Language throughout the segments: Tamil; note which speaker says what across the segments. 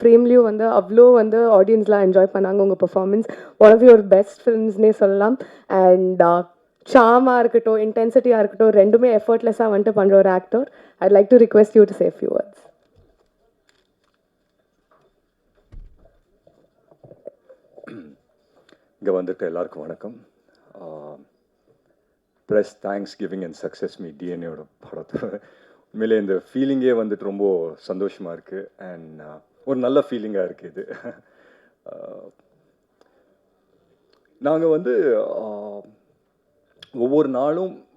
Speaker 1: ஃப்ரேம்லேயும் வந்து அவ்வளோ வந்து ஆடியன்ஸ்லாம் என்ஜாய் பண்ணாங்க உங்கள் performance one of your best ஃபிலிம்ஸ்னே சொல்லலாம். அண்ட் ஷாமாக uh, இருக்கட்டும் இன்டென்சிட்டியாக இருக்கட்டும் ரெண்டுமே எஃபர்ட்லெஸ்ஸாக வந்துட்டு பண்ணுற ஒரு actor I'd like to request you to say few words
Speaker 2: இங்கே வந்துட்டு எல்லாருக்கும் வணக்கம். Press thanks giving and success meet டிஎன்ஏயோட படத்தோட. உண்மையிலே இந்த ஃபீலிங்கே வந்துட்டு ரொம்ப சந்தோஷமாக இருக்குது அண்ட் ஒரு நல்ல ஃபீலிங்காக இருக்குது இது. நாங்கள் வந்து ஒவ்வொரு நாளும்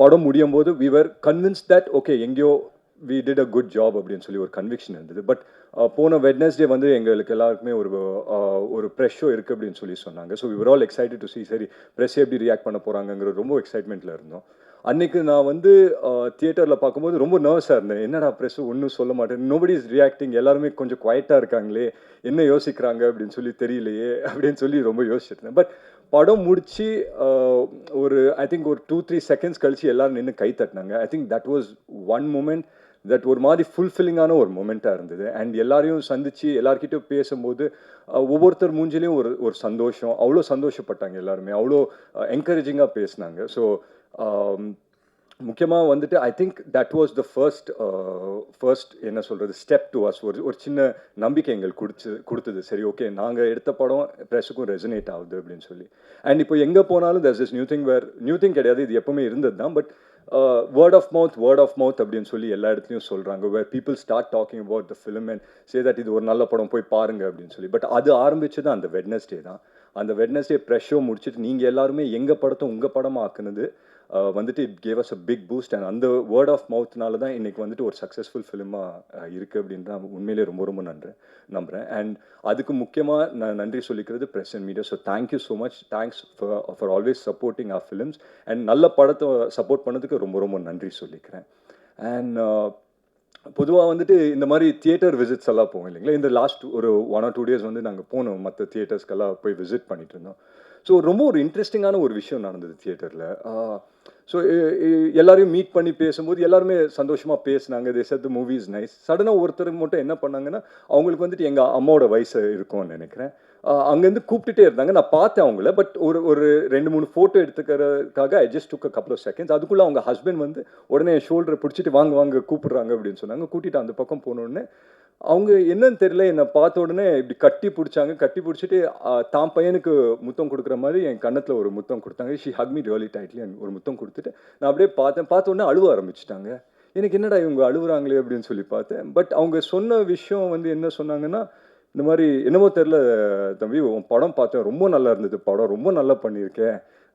Speaker 2: படம் முடியும் போது we were convince that okay எங்கேயோ we did a good job அப்படின்னு சொல்லி ஒரு கன்விக்ஷன் இருந்தது. பட் போன வெட்னஸ்டே வந்து எங்களுக்கு எல்லாருக்குமே ஒரு ஒரு ப்ரெஷ் ஷோ இருக்குது அப்படின்னு சொல்லி சொன்னாங்க. So we were all excited to see சரி ப்ரெஸ் எப்படி ரியாக்ட் பண்ண போகிறாங்கங்கிற ரொம்ப எக்ஸைட்மெண்ட்டில் இருந்தோம். அன்னைக்கு நான் வந்து தியேட்டரில் பார்க்கும்போது ரொம்ப நர்வஸாக இருந்தேன். என்னடா ப்ரெஸ் ஒன்றும் சொல்ல மாட்டேன். நோபடி இஸ் ரியாக்டிங் எல்லாருமே கொஞ்சம் குவைட்டாக இருக்காங்களே. என்ன யோசிக்கிறாங்க அப்படின்னு சொல்லி தெரியலையே அப்படின்னு சொல்லி ரொம்ப யோசிச்சிருந்தேன் பட் படம் முடித்து ஒரு ஐ திங்க் ஒரு டூ த்ரீ செகண்ட்ஸ் கழித்து எல்லோரும் நின்று கை தட்டினாங்க. I think that was one moment that ஒரு மாதிரி ஃபுல்ஃபில்லிங்கான ஒரு மூமெண்ட்டாக இருந்தது. அண்ட் எல்லாரையும் சந்தித்து எல்லார்கிட்டையும் பேசும்போது ஒவ்வொருத்தர் மூஞ்சிலையும் ஒரு ஒரு சந்தோஷம். அவ்வளோ சந்தோஷப்பட்டாங்க எல்லாருமே. அவ்வளோ என்கரேஜிங்காக பேசினாங்க. ஸோ Um, முக்கியமாக வந்துட்டு I think that was the first first என்ன சொல்கிறது ஸ்டெப் டு அஸ் ஒரு ஒரு சின்ன நம்பிக்கை எங்களுக்கு கொடுத்து கொடுத்தது. சரி ஓகே நாங்கள் எடுத்த படம் ப்ரெஸுக்கும் ரெசனேட் ஆகுது அப்படின்னு சொல்லி. அண்ட் இப்போ எங்கே போனாலும் this is new thing where new thing கிடையாது. இது எப்பவுமே இருந்தது தான். But word of mouth word of mouth அப்படின்னு சொல்லி எல்லா இடத்துலையும் சொல்கிறாங்க where people start talking about the film and say that இது ஒரு நல்ல படம் போய் பாருங்க அப்படின்னு சொல்லி. பட் அது ஆரம்பிச்சது அந்த வெட்னஸ்டே தான். அந்த வெட்னஸ்டே ப்ரெஷோ முடிச்சுட்டு நீங்கள் எல்லாருமே எங்கள் படத்தை உங்கள் படமாக ஆக்குனது? வந்துட்டு it gave us a big boost and அந்த வேர்ட் ஆஃப் மவுத்னால தான் இன்றைக்கி வந்துட்டு ஒரு சக்ஸஸ்ஃபுல் ஃபிலிமாக இருக்குது அப்படின்னு தான் உண்மையிலேயே ரொம்ப ரொம்ப நன்றி நம்புகிறேன் அண்ட் அதுக்கு முக்கியமாக நான் நன்றி சொல்லிக்கிறது press and media so thank you so much thanks for always supporting our films and நல்ல படத்தை சப்போர்ட் பண்ணதுக்கு ரொம்ப ரொம்ப நன்றி சொல்லிக்கிறேன். அண்ட் பொதுவாக வந்துட்டு இந்த மாதிரி தியேட்டர் விசிட்ஸ் எல்லாம் போவோம் இல்லைங்களா? இந்த லாஸ்ட் ஒரு ஒன் ஆர் டூ டேஸ் வந்து நாங்கள் போனோம். மற்ற தியேட்டர்ஸ்க்கெல்லாம் போய் விசிட் பண்ணிட்டு இருந்தோம். ஸோ ரொம்ப ஒரு இன்ட்ரெஸ்டிங்கான ஒரு விஷயம் நடந்தது தியேட்டரில் ஸோ எல்லாரையும் மீட் பண்ணி பேசும்போது எல்லாருமே சந்தோஷமாக பேசினாங்க. தே said the நைஸ் சடனாக ஒருத்தர் மட்டும் என்ன பண்ணாங்கன்னா அவங்களுக்கு வந்துட்டு எங்கள் அம்மாவோட வயசு இருக்கும்னு நினைக்கிறேன். அங்கேருந்து கூப்பிட்டுட்டே இருந்தாங்க. நான் பார்த்தேன் அவங்கள பட் ஒரு ஒரு ரெண்டு மூணு photo எடுத்துக்கிறதுக்காக I just took couple of seconds அதுக்குள்ளே அவங்க ஹஸ்பண்ட் வந்து உடனே என் ஷோல்டரை பிடிச்சிட்டு வாங்க வாங்க கூப்பிட்றாங்க அப்படின்னு சொன்னாங்க. கூட்டிகிட்டு அந்த பக்கம் போனோடனே அவங்க என்னன்னு தெரியல. என்னை பார்த்த உடனே இப்படி கட்டி பிடிச்சாங்க. கட்டி பிடிச்சிட்டு தான் பையனுக்கு முத்தம் கொடுக்குற மாதிரி என் கன்னத்தில் ஒரு முத்தம் கொடுத்தாங்க. She hug me really tightly ஒரு முத்தம் கொடுத்துட்டு நான் அப்படியே பார்த்தேன். பார்த்த உடனே அழுவ ஆரம்பிச்சிட்டாங்க. எனக்கு என்னடா இவங்க அழுகுறாங்களே அப்படின்னு சொல்லி பார்த்தேன். பட் அவங்க சொன்ன விஷயம் வந்து என்ன சொன்னாங்கன்னா இந்த மாதிரி என்னமோ தெரில தம்பி உன் படம் பார்த்தேன். ரொம்ப நல்லா இருந்தது படம். ரொம்ப நல்லா பண்ணியிருக்கேன்.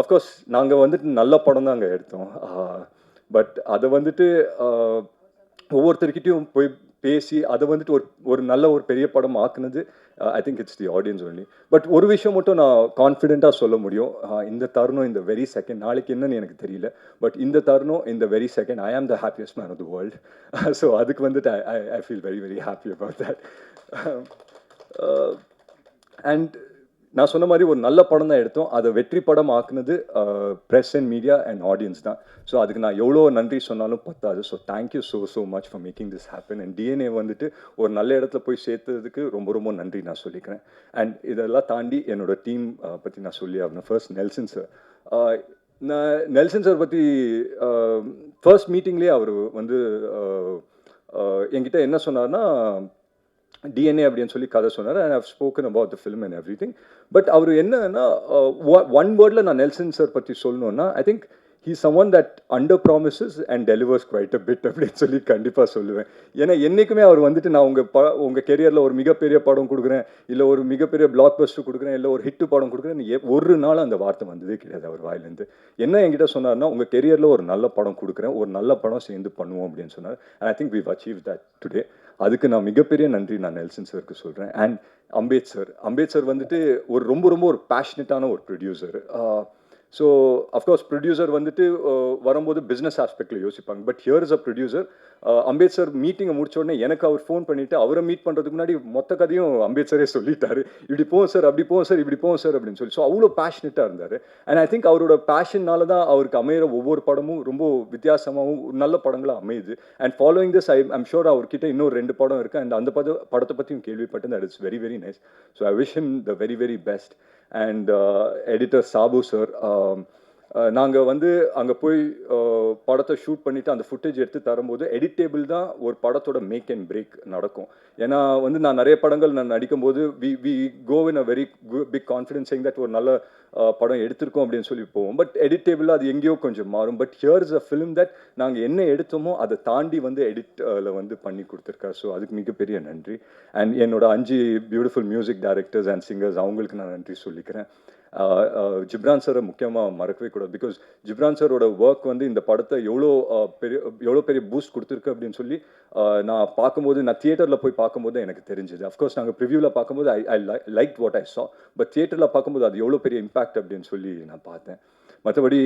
Speaker 2: of course நாங்கள் வந்துட்டு நல்ல படம் தாங்க எடுத்தோம். பட் அதை வந்துட்டு ஒவ்வொருத்தர்கிட்டையும் போய் பேசி அதை வந்துட்டு ஒரு ஒரு நல்ல ஒரு பெரிய படம் ஆக்குனது I think it's the audience only but ஒரு விஷயம் மட்டும் நான் கான்ஃபிடெண்ட்டாக சொல்ல முடியும். இந்த தருணம் இந்த வெரி செகண்ட் நாளைக்கு என்னன்னு எனக்கு தெரியல. பட் இந்த தருணம் இந்த very second I am the happiest man of the world so அதுக்கு வந்துட்டு I I feel very very happy about that and நான் சொன்ன மாதிரி ஒரு நல்ல படம் தான் எடுத்தோம். அதை வெற்றி படம் ஆக்குனது press and media and audience தான். ஸோ அதுக்கு நான் எவ்வளோ நன்றி சொன்னாலும் பத்தாது. So thank you so so much for making this happen and DNA வந்துட்டு ஒரு நல்ல இடத்துல போய் சேர்த்ததுக்கு ரொம்ப ரொம்ப நன்றி நான் சொல்லிக்கிறேன். அண்ட் இதெல்லாம் தாண்டி என்னோட டீம் பற்றி நான் சொல்லி ஆகணும். ஃபர்ஸ்ட் நெல்சன் சார் நான் நெல்சன் சார் பற்றி ஃபர்ஸ்ட் மீட்டிங்லேயே அவர் வந்து என்கிட்ட என்ன சொன்னார்னா டிஎன்ஏ அப்படின்னு சொல்லி கதை சொன்னார். And how spoken about the film and everything but அவர் என்னன்னா uh, ஒன் வேர்டில் நான் நெல்சன் சார் பற்றி சொல்லணும்னா I think he some that under promises and delivers quite a bit அப்படின்னு சொல்லி கண்டிப்பாக சொல்லுவேன். ஏன்னா என்றைக்குமே அவர் வந்துட்டு நான் உங்கள் ப உங்கள் கெரியரில் ஒரு மிகப்பெரிய படம் கொடுக்குறேன் இல்லை ஒரு மிகப்பெரிய பிளாக் பஸ்டர் கொடுக்குறேன் இல்லை ஒரு ஹிட்டு படம் கொடுக்குறேன் ஒரு நாள் அந்த வார்த்தை வந்ததே கிடையாது அவர் வாயிலேருந்து. என்ன என்கிட்ட சொன்னார்னா உங்கள் கெரியரில் ஒரு நல்ல படம் கொடுக்குறேன் ஒரு நல்ல படம் சேர்ந்து பண்ணுவோம் அப்படின்னு சொன்னார். I think we achieve that today அதுக்கு நான் மிகப்பெரிய நன்றி நான் நெல்சன் சருக்கு சொல்கிறேன் and Ambeth sir Ambeth sir வந்துட்டு ஒரு ரொம்ப ரொம்ப ஒரு பேஷனட்டான ஒரு ப்ரொடியூசர் ஸோ அஃப்கோர்ஸ் ப்ரொடியூசர் வந்துட்டு வரும்போது பிஸ்னஸ் ஆஸ்பெக்டில் யோசிப்பாங்க. But here is a producer Ambedkar மீட்டிங்கை முடிச்ச உடனே எனக்கு அவர் ஃபோன் பண்ணிவிட்டு அவரை மீட் பண்ணுறதுக்கு முன்னாடி மொத்த கதையும் அம்பேத்கரே சொல்லிட்டாரு. இப்படி போவோம் சார் அப்படி போவோம் சார் இப்படி போவோம் சார் அப்படின்னு சொல்லி. ஸோ அவ்வளோ பேஷனட்டாக இருந்தார். அண்ட் ஐ திங்க் அவரோட பேஷன்னால தான் அவருக்கு அமையிற ஒவ்வொரு படமும் ரொம்ப வித்தியாசமாகவும் நல்ல படங்களாக அமையுது. And following this I I'm sure அவர்கிட்ட இன்னும் ரெண்டு படம் இருக்குது அண்ட் அந்த பட படத்தை பற்றியும் கேள்விப்பட்டேன். That it's very very nice so I wish him the very very best and editor Sabu sir நாங்கள் வந்து அங்கே போய் படத்தை ஷூட் பண்ணிவிட்டு அந்த ஃபுட்டேஜ் எடுத்து தரும்போது எடிட்டேபிள் தான் ஒரு படத்தோட மேக் அண்ட் பிரேக் நடக்கும். ஏன்னா வந்து நான் நிறைய படங்கள் நான் நடிக்கும்போது we we go in a very big confidence that ஒரு நல்ல படம் எடுத்திருக்கோம் அப்படின்னு சொல்லி போவோம். பட் எடிட்டேபிள் அது எங்கேயோ கொஞ்சம் மாறும். But here is a film that நாங்கள் என்ன எடுத்தோமோ அதை தாண்டி வந்து எடிட்டில் வந்து பண்ணி கொடுத்துருக்காரு. ஸோ அதுக்கு மிகப்பெரிய நன்றி. அண்ட் என்னோட அஞ்சு beautiful music directors and singers அவங்களுக்கு நான் நன்றி சொல்லிக்கிறேன். ஜிப்ரான் சாரை முக்கியமாக மறக்கவே கூடாது. பிகாஸ் ஜிப்ரான் சாரோட ஒர்க் வந்து இந்த படத்தை எவ்வளோ பெரிய எவ்வளோ பெரிய பூஸ்ட் கொடுத்துருக்கு அப்படின்னு சொல்லி நான் பார்க்கும்போது நான் தியேட்டரில் போய் பார்க்கும்போது எனக்கு தெரிஞ்சது. அஃப்கோர்ஸ் நாங்கள் ப்ரிவியூவில் பார்க்கும்போது ஐ ஐ லைக் வாட் ஐ சா பட் தியேட்டரில் பார்க்கும்போது அது எவ்வளோ பெரிய இம்பாக்ட் அப்படின்னு சொல்லி நான் பார்த்தேன். மற்றபடி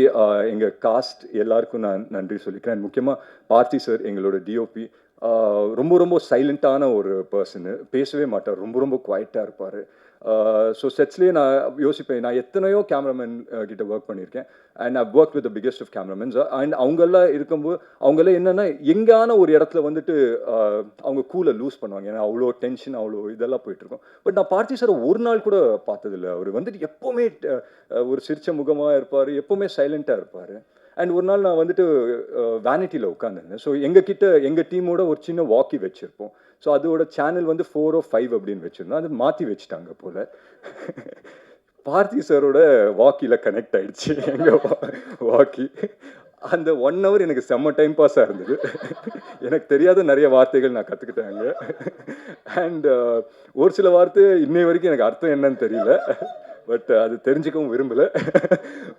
Speaker 2: எங்கள் காஸ்ட் எல்லாருக்கும் நான் நன்றி சொல்லிக்கிறேன். முக்கியமாக பார்த்தி சார் எங்களோட டிஓபி ரொம்ப ரொம்ப சைலண்ட்டான ஒரு பர்சனு பேசவே மாட்டார். ரொம்ப ரொம்ப குவைட்டாக இருப்பார். Uh, ஸோ செட்ஸ்லேயே நான் யோசிப்பேன் நான் எத்தனையோ கேமராமேன் uh, கிட்ட ஒர்க் பண்ணியிருக்கேன். And I work with the biggest of cameramans and அவங்கெல்லாம் இருக்கும்போது அவங்கெல்லாம் என்னென்னா எங்கான ஒரு இடத்துல வந்துட்டு uh, அவங்க கூலை லூஸ் பண்ணுவாங்க. ஏன்னா அவ்வளோ டென்ஷன் அவ்வளோ இதெல்லாம் போயிட்டுருக்கும். பட் நான் பார்த்தி சார் ஒரு நாள் கூட பார்த்ததில்ல. அவர் வந்துட்டு எப்போவுமே ஒரு சிரிச்ச முகமாக இருப்பார் எப்போவுமே சைலண்ட்டாக இருப்பார். அண்ட் ஒரு நாள் நான் வந்துட்டு வேனிட்டியில் உட்காந்துருந்தேன் ஸோ எங்கள் கிட்ட எங்கள் டீமோட ஒரு சின்ன வாக்கி வச்சுருப்போம். ஸோ அதோட சேனல் வந்து ஃபோர் ஓ ஃபைவ் அப்படின்னு வச்சுருந்தோம். அது மாற்றி வச்சுட்டாங்க போல். பார்த்தி சாரோட வாக்கியில் கனெக்ட் ஆகிடுச்சு எங்கள் வாக்கி அந்த ஒன் ஹவர் எனக்கு செம்ம டைம் பாஸாக இருந்தது. எனக்கு தெரியாத நிறைய வார்த்தைகள் நான் கற்றுக்கிட்டாங்க அண்ட் uh, ஒரு சில வார்த்தை இன்னை வரைக்கும் எனக்கு அர்த்தம் என்னன்னு தெரியல. பட் uh, அது தெரிஞ்சுக்கவும் விரும்பலை.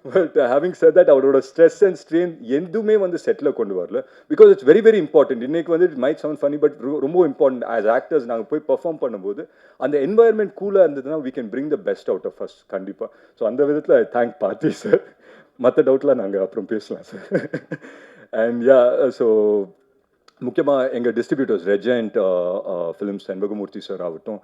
Speaker 2: பட் ஹேவிங் said தட் அவரோட ஸ்ட்ரெஸ் அண்ட் ஸ்ட்ரெயின் எதுவுமே வந்து செட்டில் கொண்டு வரல. Because it's very very important இன்றைக்கி வந்து it might sound funny but ரொம்ப இம்பார்ட்டன்ட் ஆஸ் ஆக்டர்ஸ் நாங்கள் போய் பர்ஃபார்ம் பண்ணும்போது அந்த என்வாயர்மெண்ட் கூலாக இருந்ததுன்னா we can bring the best out of first கண்டிப்பாக ஸோ அந்த விதத்தில் தேங்க் பார்த்தி சார் மற்ற டவுட்லாம் நாங்கள் அப்புறம் பேசலாம் சார் அண்ட் யா ஸோ முக்கியமாக எங்கள் distributors Regent Films Senbagamoorthy sir ஆகட்டும்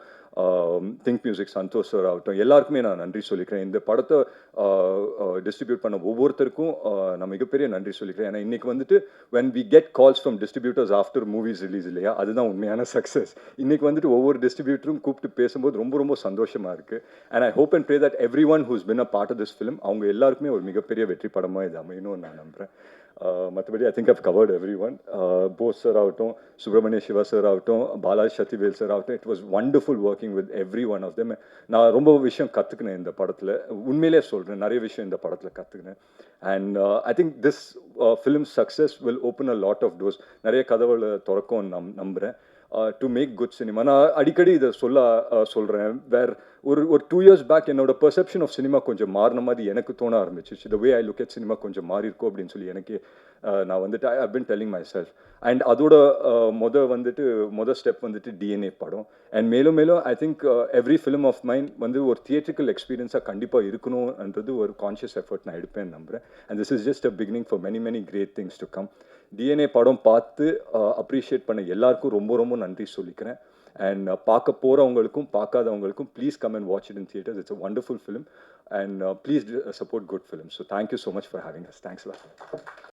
Speaker 2: திங்க் மியூசிக் சந்தோஷ் சார் ஆகட்டும் எல்லாருக்குமே நான் நன்றி சொல்லிக்கிறேன். இந்த படத்தை uh, uh, டிஸ்ட்ரிபியூட் பண்ண ஒவ்வொருத்தருக்கும் uh, நான் மிகப்பெரிய நன்றி சொல்லிக்கிறேன். ஏன்னா இன்னைக்கு வந்துட்டு when we get calls from distributors after movies release இல்லையா? அதுதான் உண்மையான சக்ஸஸ் இன்னைக்கு வந்துட்டு ஒவ்வொரு டிஸ்ட்ரிபியூட்டரும் கூப்பிட்டு பேசும்போது ரொம்ப ரொம்ப சந்தோஷமா இருக்கு. And I hope and pray that everyone who's been a part of this film அவங்க எல்லாருக்குமே ஒரு மிகப்பெரிய வெற்றி படமாக இது அமையணும்னு நான் நம்புகிறேன் மற்றபடி I think I've covered everyone Bose sir ஆகட்டும் சுப்பிரமணிய சிவா சார் ஆகட்டும் பாலாஜி சத்திவேல் சார் ஆகட்டும் it was wonderful working with every one of them நான் ரொம்ப விஷயம் கற்றுக்கினேன் இந்த படத்தில். உண்மையிலே சொல்கிறேன் நிறைய விஷயம் இந்த படத்தில் கற்றுக்கினேன் and I think this film success will open a lot of doors நிறைய கதவுகளை திறக்கும் நம் நம்புகிறேன் டு மேக் குட் சினிமா நான் அடிக்கடி இதை சொல்ல uh, சொல்கிறேன் வேர் ஒரு ஒரு டூ இயர்ஸ் பேக் என்னோட பெர்செப்ஷன் ஆஃப் சினிமா கொஞ்சம் மாறின மாதிரி எனக்கு தோண ஆரம்பிச்சிச்சு. The way I look at cinema கொஞ்சம் மாறி இருக்கும் அப்படின்னு சொல்லி எனக்கு நான் வந்துட்டு I been telling myself and அதோட மொதல் வந்துட்டு மொதல் ஸ்டெப் வந்துட்டு டிஎன்ஏ படம். அண்ட் மேலும் மேலும் I think every film of mind வந்து ஒரு தியேட்ரிக்கல் எக்ஸ்பீரியன்ஸாக கண்டிப்பாக இருக்கணும்ன்றது ஒரு கான்ஷியஸ் எஃபர்ட் நான் எடுப்பேன் நம்புகிறேன் and this is just a beginning for many many great things to come DNA படம் பார்த்து அப்ரிஷியேட் பண்ண எல்லாருக்கும் ரொம்ப ரொம்ப நன்றி சொல்லிக்கிறேன். அண்ட் பார்க்க போகிறவங்களுக்கும் பார்க்காதவங்களுக்கும் please come and watch it in theatres it's a wonderful film and please support good film so thank you so much for having us thanks